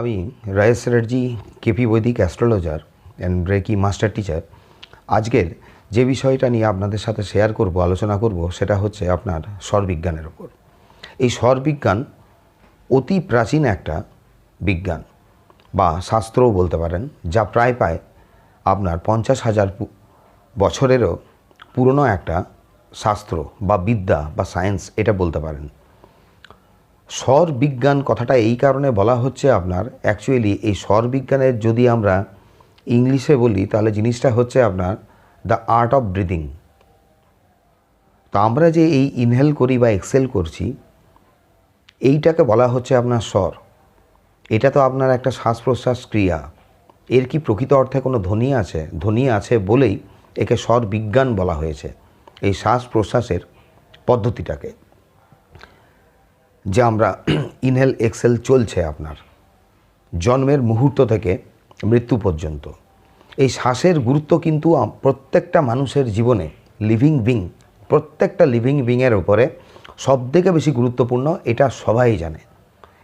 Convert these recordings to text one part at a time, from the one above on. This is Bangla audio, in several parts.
আমি Rayesh Chatterjee, KP Vedic, astrologer and reiki master teacher. আজকের যে বিষয়টা নিয়ে আপনাদের সাথে শেয়ার করব, আলোচনা করব, সেটা হচ্ছে আপনার স্বরবিজ্ঞানের ওপর এই স্বরবিজ্ঞান অতি প্রাচীন একটা বিজ্ঞান, বা শাস্ত্রও বলতে পারেন, যা প্রায় প্রায় আপনার পঞ্চাশ হাজার বছরেরও পুরনো একটা শাস্ত্র বা বিদ্যা বা সায়েন্স এটা বলতে পারেন। স্বর বিজ্ঞান কথাটা এই কারণে বলা হচ্ছে আপনার অ্যাকচুয়ালি এই স্বর বিজ্ঞানের যদি আমরা ইংলিশে বলি, তাহলে জিনিসটা হচ্ছে আপনার দ্য আর্ট অফ ব্রিদিং তো আমরা যে এই ইনহেল করি বা এক্সেল করছি, এইটাকে বলা হচ্ছে আপনার স্বর। এটা তো আপনার একটা শ্বাস প্রশ্বাস ক্রিয়া। এর কি প্রকৃত অর্থে কোনো ধ্বনি আছে? ধ্বনি আছে বলেই একে স্বর বিজ্ঞান বলা হয়েছে, এই শ্বাস প্রশ্বাসের পদ্ধতিটাকে। যে আমরা ইনহেল এক্সেল চলছে আপনার। জন্মের মুহূর্ত থেকে মৃত্যু পর্যন্ত। এই শ্বাসের গুরুত্ব কিন্তু প্রত্যেকটা মানুষের জীবনে লিভিং বিং প্রত্যেকটা লিভিং বিংয়ের ওপরে সবথেকে বেশি গুরুত্বপূর্ণ, এটা সবাই জানে।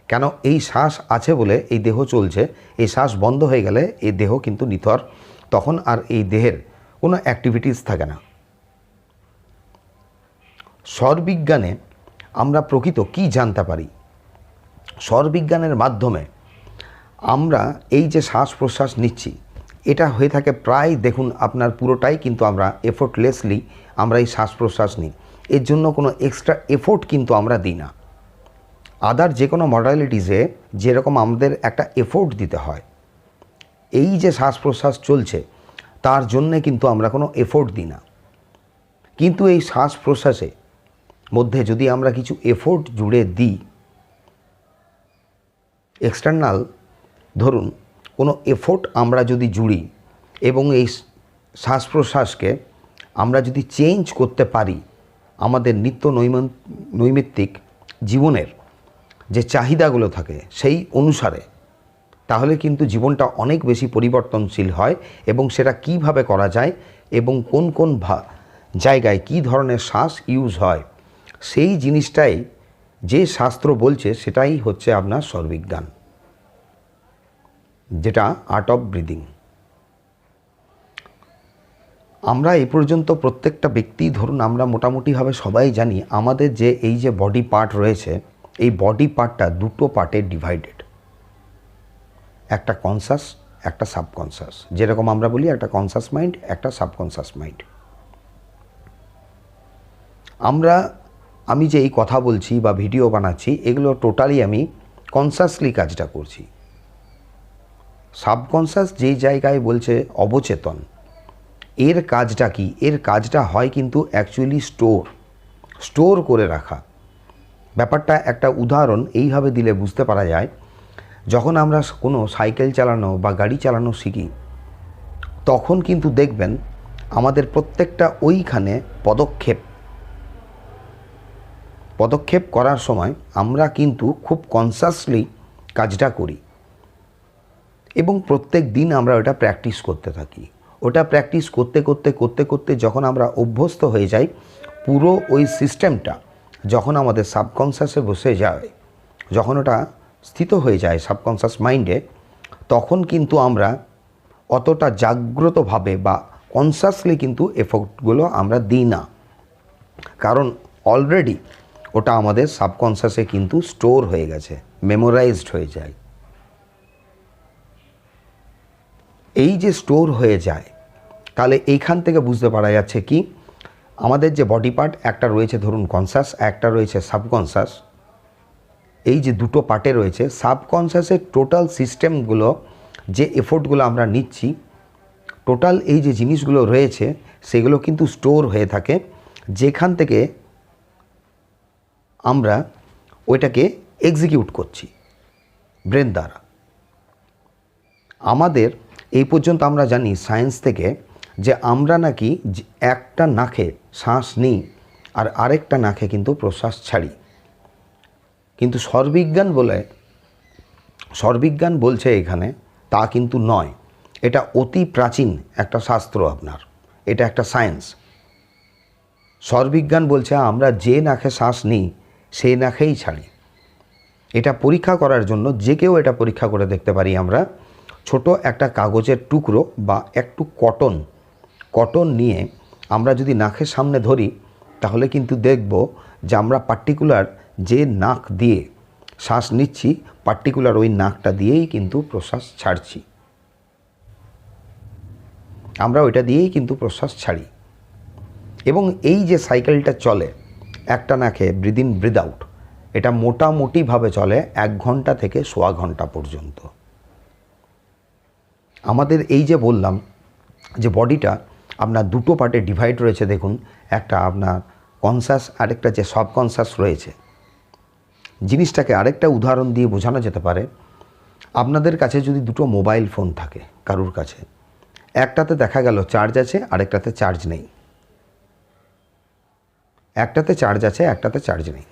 কেন এই শ্বাস আছে বলে এই দেহ চলছে, এই শ্বাস বন্ধ হয়ে গেলে এই দেহ কিন্তু নিথর, তখন আর এই দেহের কোনো অ্যাক্টিভিটিস থাকে না। স্বরবিজ্ঞানে আমরা প্রকৃত কি জানতে পারি? স্বরবিজ্ঞানের মাধ্যমে আমরা এই যে শ্বাস প্রশ্বাস নিচ্ছি, এটা হয়ে থাকে প্রায়, দেখুন, আপনার পুরোটাই কিন্তু আমরা এফোর্টলেসলি আমরা এই শ্বাস প্রশ্বাস নিই। এর জন্য কোনো এক্সট্রা এফোর্ট কিন্তু আমরা দিই না। আদার যে কোনো মডালিটিসে যেরকম আমাদের একটা এফোর্ট দিতে হয়, এই যে শ্বাস প্রশ্বাস চলছে, তার জন্যে কিন্তু আমরা কোনো এফোর্ট দিই না। কিন্তু এই শ্বাস প্রশ্বাসে মধ্যে যদি আমরা কিছু এফোর্ট জুড়ে দিই এক্সটার্নাল ধরুন, কোনো এফোর্ট আমরা যদি জুড়ি এবং এই শ্বাস প্রশ্বাসকে আমরা যদি চেঞ্জ করতে পারি আমাদের নিত্য নৈমন, নৈমিত্তিক জীবনের যে চাহিদাগুলো থাকে সেই অনুসারে, তাহলে কিন্তু জীবনটা অনেক বেশি পরিবর্তনশীল হয় এবং সেটা কীভাবে করা যায় এবং কোন কোন জায়গায় কী ধরনের শ্বাস ইউজ হয়। সেই জিনিসটাই যে শাস্ত্র বলছে, সেটাই হচ্ছে আপনার সর্বিজ্ঞান যেটা আর্ট অফ ব্রিদিং আমরা এ পর্যন্ত প্রত্যেকটা ব্যক্তি, ধরুন আমরা মোটামুটিভাবে সবাই জানি, আমাদের যে এই যে বডি পার্ট রয়েছে, এই বডি পার্টটা দুটো পার্টে ডিভাইডেড একটা কনসাস একটা সাবকনসাস যেরকম আমরা বলি, একটা কনসাস মাইন্ড একটা সাবকনসাস মাইন্ড আমরা আমি যে এই কথা বলছি বা ভিডিও বানাচ্ছি, এগুলো টোটালি আমি কনসাসলি কাজটা করছি। সাবকনসাস যেই জায়গায় বলছে অবচেতন, এর কাজটা কি? এর কাজটা হয় কিন্তু অ্যাকচুয়ালি স্টোর স্টোর করে রাখা। ব্যাপারটা একটা উদাহরণ, এইভাবে দিলে বুঝতে পারা যায়, যখন আমরা কোনো সাইকেল চালানো বা গাড়ি চালানো শিখি, তখন কিন্তু দেখবেন আমাদের প্রত্যেকটা ওইখানে পদক্ষেপ পদক্ষেপ করার সময় আমরা কিন্তু খুব কনসাসলি কাজটা করি। এবং প্রত্যেক দিন আমরা ওটা প্র্যাকটিস করতে থাকি। ওটা প্র্যাকটিস করতে করতে করতে করতে যখন আমরা অভ্যস্ত হয়ে যাই, পুরো ওই সিস্টেমটা যখন আমাদের সাবকনসাসে বসে যায়, যখন ওটা স্থিত হয়ে যায় সাবকনসাস মাইন্ডে তখন কিন্তু আমরা অতটা জাগ্রতভাবে বা কনসাসলি কিন্তু এফোর্টগুলো আমরা দিই না। কারণ অলরেডি ওটা আমাদের সাবকনসাসে কিন্তু স্টোর হয়ে গেছে মেমোরাইজড হয়ে যায়। এই যে স্টোর হয়ে যায়, তাহলে এইখান থেকে বুঝতে পারা যাচ্ছে কি, আমাদের যে বডি পার্ট একটা রয়েছে ধরুন কনসাস একটা রয়েছে সাবকনসাস এই যে দুটো পার্টে রয়েছে সাবকনসাসের টোটাল সিস্টেমগুলো যে এফোর্টগুলো আমরা নিচ্ছি টোটাল এই যে জিনিসগুলো রয়েছে, সেগুলো কিন্তু স্টোর হয়ে থাকে, যেখান থেকে আমরা ওইটাকে এক্সিকিউট করছি ব্রেন দ্বারা। আমাদের এই পর্যন্ত আমরা জানি সায়েন্স থেকে যে আমরা নাকি একটা নাকে শ্বাস নিই আর আরেকটা নাকে কিন্তু প্রশ্বাস ছাড়ি। কিন্তু স্বরবিজ্ঞান বলে স্বরবিজ্ঞান বলছে এখানে, তা কিন্তু নয়। এটা অতি প্রাচীন একটা শাস্ত্র আপনার, এটা একটা সায়েন্স স্বরবিজ্ঞান বলছে আমরা যে নাকে শ্বাস নিই সেই নাকেই ছাড়ি। এটা পরীক্ষা করার জন্য যে কেউ এটা পরীক্ষা করে দেখতে পারি আমরা, ছোট একটা কাগজের টুকরো বা একটু কটন কটন নিয়ে আমরা যদি নাকের সামনে ধরি, তাহলে কিন্তু দেখব যে আমরা পার্টিকুলার যে নাক দিয়ে শ্বাস নিচ্ছি পার্টিকুলার ওই নাকটা দিয়েই কিন্তু প্রশ্বাস ছাড়ছি। আমরা ওইটা দিয়েই কিন্তু প্রশ্বাস ছাড়ি। এবং এই যে সাইকেলটা চলে একটা নাকে ব্রিদ ইন ব্রিদ আউট এটা মোটামুটিভাবে চলে এক ঘণ্টা থেকে সোয়া ঘণ্টা পর্যন্ত। আমাদের এই যে বললাম যে বডিটা, আপনার দুটো পার্টে ডিভাইড রয়েছে, দেখুন, একটা আপনার কনসাস আরেকটা যে সাবকনসাস রয়েছে। জিনিসটাকে আরেকটা উদাহরণ দিয়ে বোঝানো যেতে পারে, আপনাদের কাছে যদি দুটো মোবাইল ফোন থাকে, কারুর কাছে, একটাতে দেখা গেল চার্জ আছে, আরেকটাতে চার্জ নেই। একটাতে চার্জ আছে, একটাতে চার্জ নেই।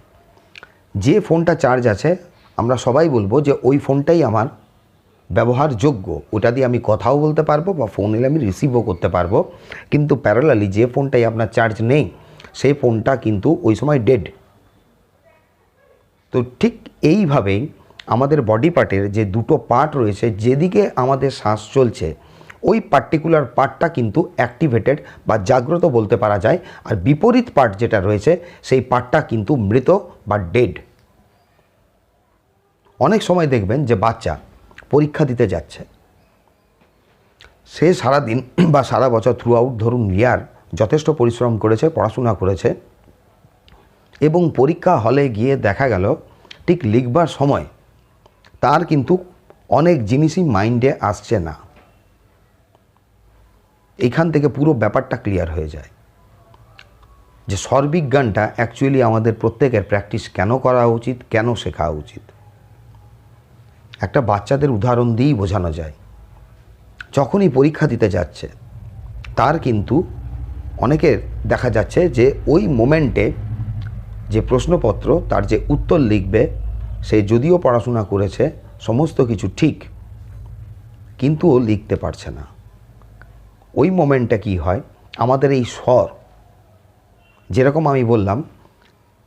যে ফোনটা চার্জ আছে, আমরা সবাই বলব যে ওই ফোনটাই আমার ব্যবহারযোগ্য। ওটা দিয়ে আমি কথাও বলতে পারব বা ফোন এলে আমি রিসিভও করতে পারব। কিন্তু প্যারালালি যে ফোনটাই আপনার চার্জ নেই, সেই ফোনটা কিন্তু ওই সময় ডেড তো ঠিক এইভাবেই আমাদের বডি পার্টের যে দুটো পার্ট রয়েছে, যেদিকে আমাদের শ্বাস চলছে ওই পার্টিকুলার পার্টটা কিন্তু অ্যাক্টিভেটেড বা জাগ্রত বলতে পারা যায়। আর বিপরীত পার্ট যেটা রয়েছে, সেই পার্টটা কিন্তু মৃত বা ডেড অনেক সময় দেখবেন যে বাচ্চা পরীক্ষা দিতে যাচ্ছে। সে সারাদিন বা সারা বছর থ্রু আউট ধরুন ইয়ার যথেষ্ট পরিশ্রম করেছে, পড়াশোনা করেছে, এবং পরীক্ষা হলে গিয়ে দেখা গেল, ঠিক লিখবার সময় তার কিন্তু অনেক জিনিসই মাইন্ডে আসছে না। এইখান থেকে পুরো ব্যাপারটা ক্লিয়ার হয়ে যায়। যে স্বরবিজ্ঞানটা অ্যাকচুয়ালি আমাদের প্রত্যেকের প্র্যাকটিস কেন করা উচিত, কেন শেখা উচিত? একটা বাচ্চাদের উদাহরণ দিয়েই বোঝানো যায়। যখনই পরীক্ষা দিতে যাচ্ছে, তার কিন্তু অনেকের দেখা যাচ্ছে যে ওই মোমেন্টে যে প্রশ্নপত্র, তার যে উত্তর লিখবে, সে যদিও পড়াশোনা করেছে, সমস্ত কিছু ঠিক, কিন্তু ও লিখতে পারছে না। ওই মোমেন্টটা কি হয়? আমাদের এই স্বর, যেরকম আমি বললাম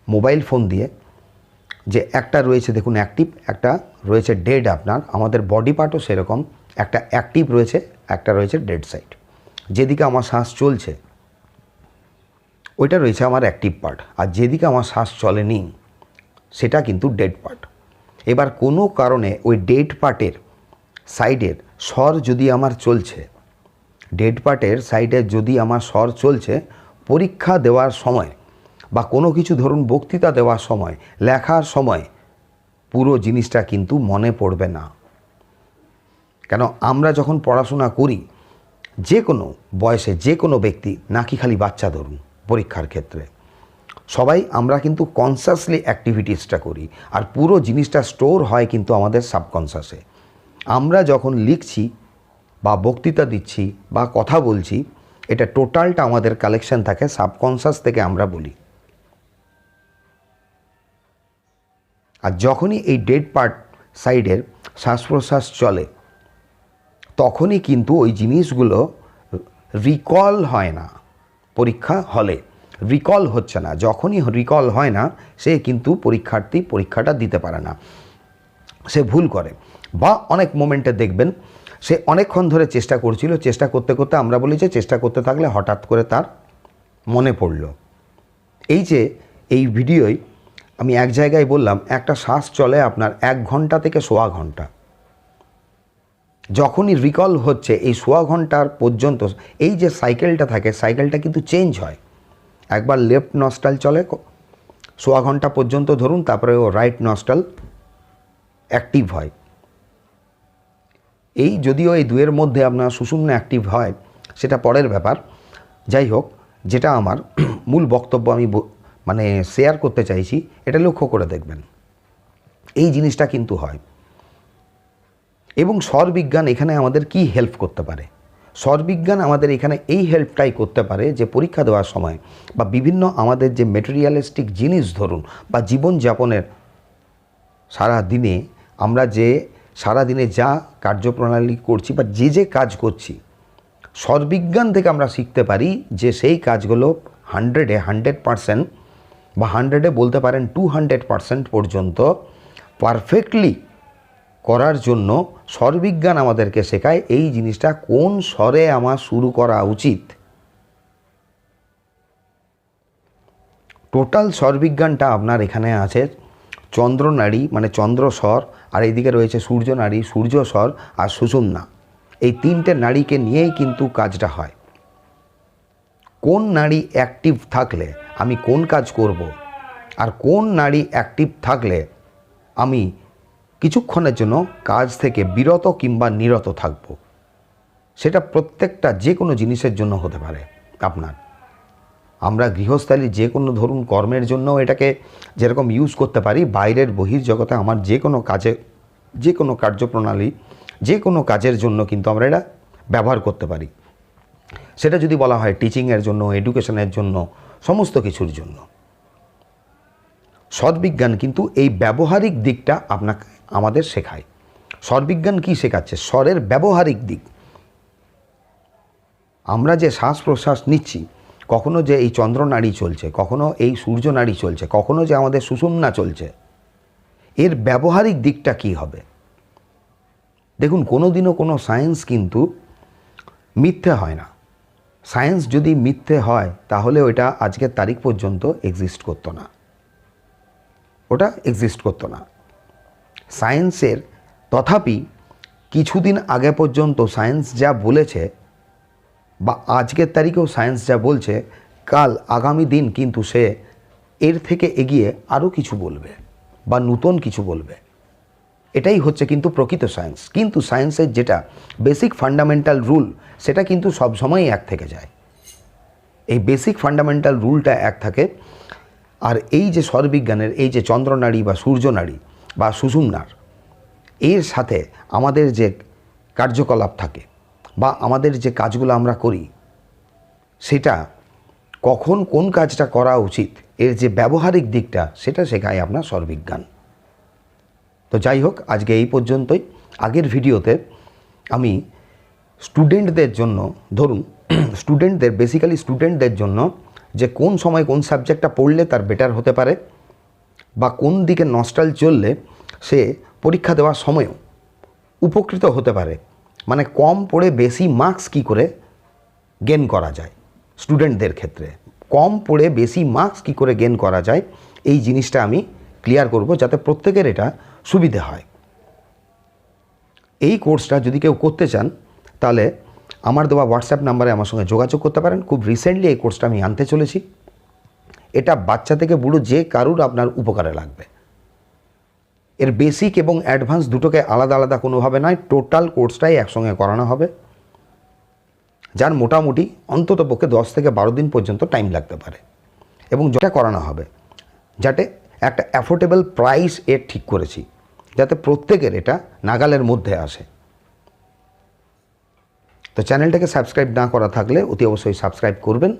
মোবাইল ফোন দিয়ে যে একটা রয়েছে, দেখুন অ্যাক্টিভ একটা রয়েছে ডেড আপনার, আমাদের বডি পার্টও সেরকম, একটা অ্যাক্টিভ রয়েছে, একটা রয়েছে ডেড সাইড যেদিকে আমার শ্বাস চলছে, ওইটা রয়েছে আমার অ্যাক্টিভ পার্ট আর যেদিকে আমার শ্বাস চলেনি, সেটা কিন্তু ডেড পার্ট এবার কোনো কারণে ওই ডেড পার্টের সাইডের স্বর যদি আমার চলছে ডেড পার্টের সাইডে যদি আমার স্বর চলছে, পরীক্ষা দেওয়ার সময় বা কোনো কিছু ধরুন বক্তৃতা দেওয়ার সময়, লেখার সময়, পুরো জিনিসটা কিন্তু মনে পড়বে না। কেন? আমরা যখন পড়াশোনা করি, যে কোনো বয়সে যে কোনো ব্যক্তি, নাকি খালি বাচ্চা ধরুন পরীক্ষার ক্ষেত্রে, সবাই আমরা কিন্তু কনসাসলি অ্যাক্টিভিটিসটা করি আর পুরো জিনিসটা স্টোর হয় কিন্তু আমাদের সাবকনসাসে আমরা যখন লিখছি বা বক্তৃতা দিচ্ছি বা কথা বলছি, এটা টোটালটা আমাদের কালেকশন থাকে সাবকনসাস থেকে আমরা বলি। আর যখনই এই ডেড পার্ট সাইডের শ্বাস প্রশ্বাস চলে, তখনই কিন্তু ওই জিনিসগুলো রিকল হয় না, পরীক্ষা হলে। রিকল হচ্ছে না, যখনই রিকল হয় না, সে কিন্তু পরীক্ষার্থী পরীক্ষাটা দিতে পারে না, সে ভুল করে। বা অনেক মোমেন্টে দেখবেন সে অনেকক্ষণ ধরে চেষ্টা করছিল, চেষ্টা করতে করতে আমরা বলি যে চেষ্টা করতে থাকলে হঠাৎ করে তার মনে পড়ল। এই যে এই ভিডিওয় আমি এক জায়গায় বললাম, একটা শ্বাস চলে আপনার এক ঘণ্টা থেকে সোয়া ঘণ্টা। যখনই রিকল হচ্ছে, এই সোয়া ঘণ্টার পর্যন্ত এই যে সাইকেলটা থাকে সাইকেলটা কিন্তু চেঞ্জ হয়। একবার লেফট নস্টাল চলে, সোয়া ঘণ্টা পর্যন্ত ধরুন, তারপরে ও রাইট নস্টাল অ্যাক্টিভ হয়। এই যদিও এই দুয়ের মধ্যে আপনার সুষুম্ন অ্যাক্টিভ হয়, সেটা পরের ব্যাপার। যাই হোক, যেটা আমার মূল বক্তব্য আমি মানে শেয়ার করতে চাইছি, এটা লক্ষ্য করে দেখবেন। এই জিনিসটা কিন্তু হয়। এবং স্বরবিজ্ঞান এখানে আমাদের কি হেল্প করতে পারে? স্বরবিজ্ঞান আমাদের এখানে এই হেল্পটাই করতে পারে যে পরীক্ষা দেওয়ার সময় বা বিভিন্ন আমাদের যে মেটেরিয়ালিস্টিক জিনিস ধরুন বা জীবনযাপনের সারা দিনে আমরা যে সারা দিনে যা কার্যপ্রণালী করছি বা যে যে কাজ করছি স্বরবিজ্ঞান থেকে আমরা শিখতে পারি যে সেই কাজগুলো হান্ড্রেডে হান্ড্রেড পারসেন্ট বা হান্ড্রেডে বলতে পারেন টু হান্ড্রেড পারসেন্ট পর্যন্ত পারফেক্টলি করার জন্য স্বরবিজ্ঞান আমাদেরকে শেখায় এই জিনিসটা কোন স্বরে আমার শুরু করা উচিত। টোটাল স্বরবিজ্ঞানটা আপনার এখানে আছে। চন্দ্রনাড়ি মানে চন্দ্র স্বর, আর এইদিকে রয়েছে সূর্য নাড়ি, সূর্য স্বর আর সুষুম্না। এই তিনটে নারীকে নিয়েই কিন্তু কাজটা হয়। কোন নারী অ্যাক্টিভ থাকলে আমি কোন কাজ করব? আর কোন নারী অ্যাক্টিভ থাকলে আমি কিছুক্ষণের জন্য কাজ থেকে বিরত কিংবা নিরত থাকব? সেটা প্রত্যেকটা যে কোনো জিনিসের জন্য হতে পারে আপনার। আমরা গৃহস্থালী যে কোনো ধরুন কর্মের জন্য এটাকে যেরকম ইউজ করতে পারি, বাইরের বহির্জগতে আমার যে কোনো কাজে, যে কোনো কার্যপ্রণালী, যে কোনো কাজের জন্য কিন্তু আমরা এটা ব্যবহার করতে পারি। সেটা যদি বলা হয় টিচিংয়ের জন্য এডুকেশনের জন্য, সমস্ত কিছুর জন্য। সৎবিজ্ঞান কিন্তু এই ব্যবহারিক দিকটা আপনাকে, আমাদের শেখায়। স্বরবিজ্ঞান কি শেখাচ্ছে? স্বরের ব্যবহারিক দিক। আমরা যে শ্বাস প্রশ্বাস নিচ্ছি কখনো যে এই চন্দ্রনাড়ি চলছে, কখনো এই সূর্য নাড়ি চলছে, কখনো যে আমাদের সুষুম্না চলছে, এর ব্যবহারিক দিকটা কি হবে? দেখুন কোনো দিনও কোনো সায়েন্স কিন্তু মিথ্যে হয় না। সায়েন্স যদি মিথ্যে হয়, তাহলে ওটা আজকের তারিখ পর্যন্ত এক্সিস্ট করতো না। ওটা এক্সিস্ট করতো না। সায়েন্সের তথাপি কিছুদিন আগে পর্যন্ত সায়েন্স যা বলেছে বা আজকের তারিখেও সায়েন্স যা বলছে, কাল আগামী দিন কিন্তু সে এর থেকে এগিয়ে আরও কিছু বলবে বা নূতন কিছু বলবে। এটাই হচ্ছে কিন্তু প্রকৃত সায়েন্স। কিন্তু সায়েন্সের যেটা বেসিক ফান্ডামেন্টাল রুল, সেটা কিন্তু সবসময়ই এক থেকে যায়। এই বেসিক ফান্ডামেন্টাল রুলটা এক থাকে। আর এই যে স্বরবিজ্ঞানের এই যে চন্দ্রনাড়ি বা সূর্যনাড়ি বা সুষুম্নার, এর সাথে আমাদের যে কার্যকলাপ থাকে বা আমাদের যে কাজগুলো আমরা করি, সেটা কখন কোন কাজটা করা উচিত, এর যে ব্যবহারিক দিকটা, সেটা শেখায় আপনার সর্বিজ্ঞান তো যাই হোক, আজকে এই পর্যন্তই। আগের ভিডিওতে আমি স্টুডেন্টদের জন্য, ধরুন, স্টুডেন্টদের বেসিক্যালি স্টুডেন্টদের জন্য যে কোন সময় কোন সাবজেক্টটা পড়লে তার বেটার হতে পারে বা কোন দিকে নস্টাল চললে সে পরীক্ষা দেওয়ার সময়ও উপকৃত হতে পারে। মানে কম পড়ে বেশি মার্কস কি করে গেন করা যায় স্টুডেন্টদের ক্ষেত্রে? কম পড়ে বেশি মার্কস কি করে গেন করা যায়? এই জিনিসটা আমি ক্লিয়ার করব যাতে প্রত্যেকের এটা সুবিধে হয়। এই কোর্সটা যদি কেউ করতে চান, তাহলে আমার দেওয়া হোয়াটসঅ্যাপ নাম্বারে আমার সঙ্গে যোগাযোগ করতে পারেন। খুব রিসেন্টলি এই কোর্সটা আমি আনতে চলেছি। এটা বাচ্চা থেকে বুড়ো যে কারুর আপনার উপকারে লাগবে। এর বেসিক এবং অ্যাডভান্স দুটোকে আলাদা আলাদা কোনোভাবে নয় টোটাল কোর্সটাই একসঙ্গে করানো হবে, যার মোটামুটি অন্তত পক্ষে দশ থেকে বারো দিন পর্যন্ত টাইম লাগতে পারে। এবং যেটা করানো হবে, যাতে একটা অ্যাফোর্ডেবল প্রাইস এর ঠিক করেছি, যাতে প্রত্যেকের এটা নাগালের মধ্যে আসে। তো চ্যানেলটাকে সাবস্ক্রাইব না করা থাকলে অতি অবশ্যই সাবস্ক্রাইব করবেন।